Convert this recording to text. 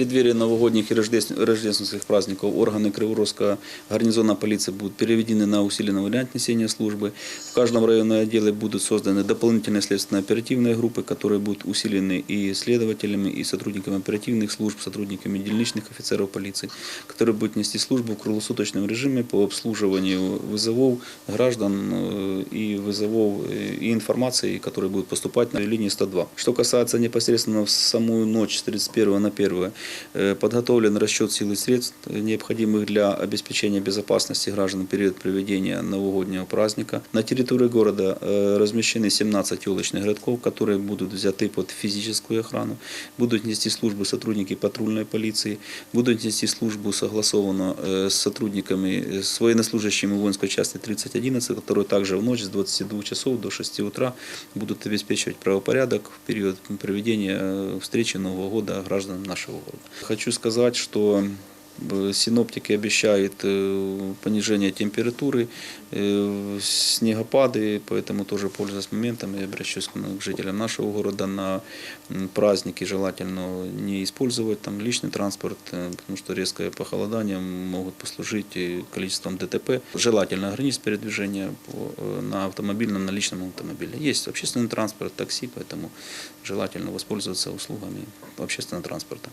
преддверии новогодних и рождеств- рождественских праздников органы Криворожского гарнизона полиции будут переведены на усиленный вариант несения службы. В каждом районном отделе будут созданы дополнительные следственно-оперативные группы, которые будут усилены и следователями, и сотрудниками оперативных служб, сотрудниками дельничных офицеров полиции, которые будут нести службу в круглосуточном режиме по обслуживанию вызовов граждан э, и вызовов э, и информации, которая будет поступать на линии 102. Что касается непосредственно в самую ночь с 31 на 1, э, подготовлен расчет сил и средств, э, необходимых для обеспечения безопасности граждан в период проведения новогоднего праздника. На территории города э, размещены 17 елочных городков, которые будут взяты под физическую охрану, будут нести службу сотрудники патрульной полиции, будут нести службу согласованно э, с сотрудниками, э, с военнослужащими воинской части 3011, которые также в ночь с 22 часов до 6 утра будут обеспечивать правопорядок в период проведения э, встречи Нового года граждан нашего города. Хочу сказать, что э, Синоптики обещают э, понижение температуры, э, снегопады, поэтому тоже пользуясь моментом, я обращусь к к жителям нашего города на праздники желательно не использовать там личный транспорт, потому что резкое похолодание могут послужить количеством ДТП. Желательно ограничить передвижение на автомобильном, на личном автомобиле. Есть общественный транспорт, такси, поэтому желательно воспользоваться услугами общественного транспорта.